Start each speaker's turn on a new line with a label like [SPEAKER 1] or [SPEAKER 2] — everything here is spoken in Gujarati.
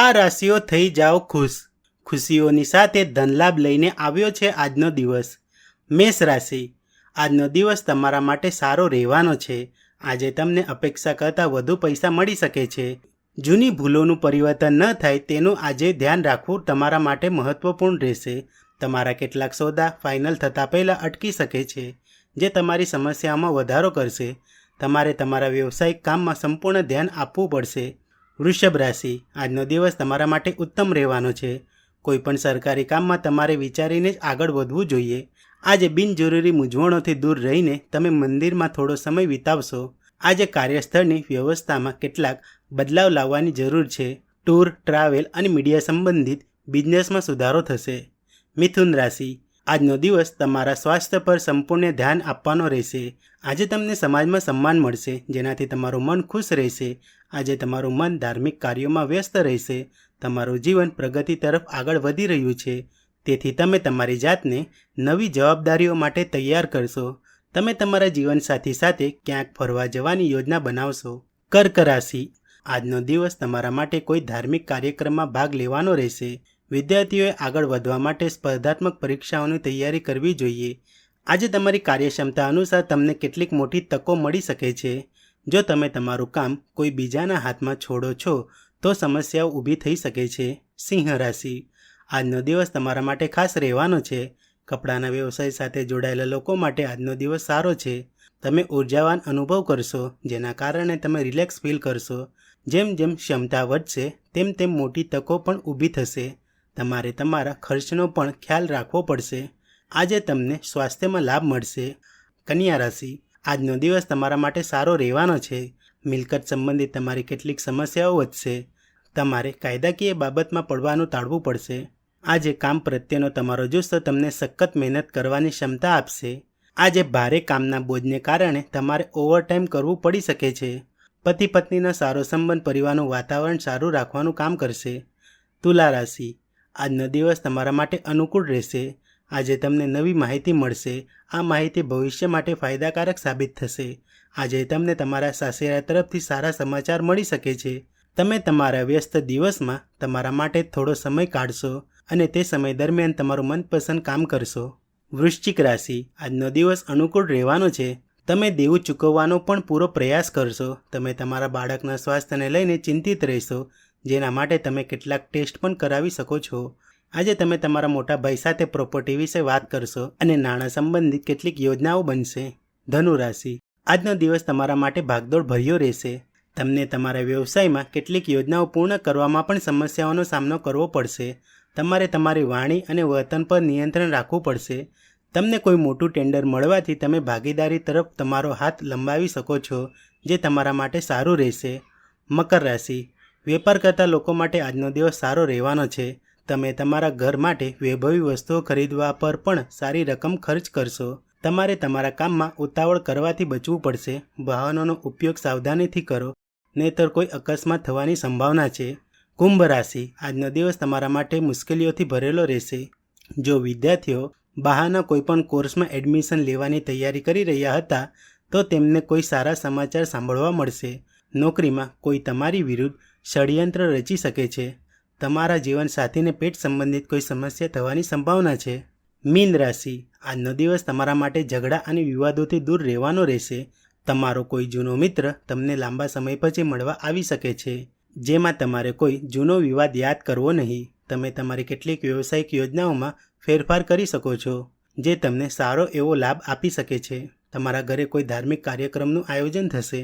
[SPEAKER 1] આ રાશિઓ થઈ જાઓ ખુશ. ખુશીઓની સાથે ધનલાભ લઈને આવ્યો છે આજનો દિવસ. મેષ રાશિ. આજનો દિવસ તમારા માટે સારો રહેવાનો છે. આજે તમને અપેક્ષા કરતાં વધુ પૈસા મળી શકે છે. જૂની ભૂલોનું પરિવર્તન ન થાય તેનું આજે ધ્યાન રાખવું તમારા માટે મહત્વપૂર્ણ રહેશે. તમારા કેટલાક સોદા ફાઇનલ થતાં પહેલાં અટકી શકે છે, જે તમારી સમસ્યામાં વધારો કરશે. તમારે તમારા વ્યવસાયિક કામમાં સંપૂર્ણ ધ્યાન આપવું પડશે. વૃષભ રાશિ, આજનો દિવસ તમારા માટે ઉત્તમ રહેવાનો છે. કોઈપણ સરકારી કામમાં તમારે વિચારીને જ આગળ વધવું જોઈએ. આજે બિનજરૂરી મૂંઝવણોથી દૂર રહીને તમે મંદિરમાં થોડો સમય વિતાવશો. આજે કાર્યસ્થળની વ્યવસ્થામાં કેટલાક બદલાવ લાવવાની જરૂર છે. ટૂર, ટ્રાવેલ અને મીડિયા સંબંધિત બિઝનેસમાં સુધારો થશે. મિથુન રાશિ આજનો દિવસ તમારા સ્વાસ્થ્ય પર સંપૂર્ણ ધ્યાન આપવાનો રહેશે. આજે તમને સમાજમાં સન્માન મળશે, જેનાથી તમારું મન ખુશ રહેશે. આજે તમારું મન ધાર્મિક કાર્યોમાં વ્યસ્ત રહેશે. તમારું જીવન પ્રગતિ તરફ આગળ વધી રહ્યું છે. તેથી તમે તમારી જાતને નવી જવાબદારીઓ માટે તૈયાર કરશો. તમે તમારા જીવનસાથી સાથે ક્યાંક ફરવા જવાની યોજના બનાવશો. કર્ક રાશિ. આજનો દિવસ તમારા માટે કોઈ ધાર્મિક કાર્યક્રમમાં ભાગ લેવાનો રહેશે. વિદ્યાર્થીઓએ આગળ વધવા માટે સ્પર્ધાત્મક પરીક્ષાઓની તૈયારી કરવી જોઈએ. આજે તમારી કાર્યક્ષમતા અનુસાર તમને કેટલીક મોટી તકો મળી શકે છે. જો તમે તમારું કામ કોઈ બીજાના હાથમાં છોડો છો, તો સમસ્યાઓ ઊભી થઈ શકે છે. સિંહ રાશિ. આજનો દિવસ તમારા માટે ખાસ રહેવાનો છે. કપડાના વ્યવસાય સાથે જોડાયેલા લોકો માટે આજનો દિવસ સારો છે. તમે ઉર્જાવાન અનુભવ કરશો, જેના કારણે તમે રિલેક્સ ફીલ કરશો. જેમ જેમ ક્ષમતા વધશે, તેમ તેમ મોટી તકો પણ ઊભી થશે. તમારે તમારા ખર્ચનો પણ ખ્યાલ રાખવો પડશે. આજે તમને સ્વાસ્થ્યમાં લાભ મળશે. કન્યા રાશિ, આજનો દિવસ તમારા માટે સારો રહેવાનો છે. મિલકત સંબંધિત તમારી કેટલીક સમસ્યાઓ વધશે. તમારે કાયદાકીય બાબતમાં પડવાનું ટાળવું પડશે. આજે કામ પ્રત્યેનો તમારો જુસ્સો તમને સખત મહેનત કરવાની ક્ષમતા આપશે. આજે ભારે કામના બોજને કારણે તમારે ઓવરટાઈમ કરવું પડી શકે છે. પતિ પત્નીનો સારો સંબંધ, પરિવારનું વાતાવરણ સારું રાખવાનું કામ કરશે. તુલા રાશિ આજનો દિવસ તમારા માટે અનુકૂળ રહેશે. આજે તમને નવી માહિતી મળશે. આ માહિતી ભવિષ્ય માટે ફાયદાકારક સાબિત થશે. આજે તમને તમારા સાસેરા તરફથી સારા સમાચાર મળી શકે છે. તમે તમારા વ્યસ્ત દિવસમાં તમારા માટે થોડો સમય કાઢશો અને તે સમય દરમિયાન તમારું મનપસંદ કામ કરશો. વૃશ્ચિક રાશિ, આજનો દિવસ અનુકૂળ રહેવાનો છે. તમે દેવું ચૂકવવાનો પણ પૂરો પ્રયાસ કરશો. તમે તમારા બાળકના સ્વાસ્થ્યને લઈને ચિંતિત રહેશો. જેના માટે તમે કેટલાક ટેસ્ટ પણ કરાવી શકો છો. આજે તમે તમારા મોટા ભાઈ સાથે પ્રોપર્ટી વિશે વાત કરશો અને નાણાં સંબંધિત કેટલીક યોજનાઓ બનશે. ધનુ રાશિ. આજનો દિવસ તમારા માટે ભાગદોડ ભર્યો રહેશે. તમને તમારા વ્યવસાયમાં કેટલીક યોજનાઓ પૂર્ણ કરવામાં પણ સમસ્યાઓનો સામનો કરવો પડશે. તમારે તમારી વાણી અને વર્તન પર નિયંત્રણ રાખવું પડશે. તમને કોઈ મોટું ટેન્ડર મળવાથી તમે ભાગીદારી તરફ તમારો હાથ લંબાવી શકો છો, જે તમારા માટે સારું રહેશે. મકર રાશિ. વેપાર કરતા લોકો માટે આજનો દિવસ સારો રહેવાનો છે. તમે તમારા ઘર માટે વૈભવી વસ્તુઓ ખરીદવા પર પણ સારી રકમ ખર્ચ કરશો. તમારે તમારા કામમાં ઉતાવળ કરવાથી બચવું પડશે. વાહનોનો ઉપયોગ સાવધાનીથી કરો, નહીતર કોઈ અકસ્માત થવાની સંભાવના છે. કુંભ રાશિ, આજનો દિવસ તમારા માટે મુશ્કેલીઓથી ભરેલો રહેશે. જો વિદ્યાર્થીઓ બહારના કોઈપણ કોર્સમાં એડમિશન લેવાની તૈયારી કરી રહ્યા હતા, તો તેમને કોઈ સારા સમાચાર સાંભળવા મળશે. નોકરીમાં કોઈ તમારી વિરુદ્ધ ષડયંત્ર રચી શકે છે. તમારા જીવનસાથીને પેટ સંબંધિત કોઈ સમસ્યા થવાની સંભાવના છે. મીન રાશિ. આજનો દિવસ તમારા માટે ઝઘડા અને વિવાદોથી દૂર રહેવાનો રહેશે. તમારો કોઈ જૂનો મિત્ર તમને લાંબા સમય પછી મળવા આવી શકે છે. જેમાં તમારે કોઈ જૂનો વિવાદ યાદ કરવો નહીં. તમે તમારી કેટલીક વ્યવસાયિક યોજનાઓમાં ફેરફાર કરી શકો છો, જે તમને સારો એવો લાભ આપી શકે છે. તમારા ઘરે કોઈ ધાર્મિક કાર્યક્રમનું આયોજન થશે.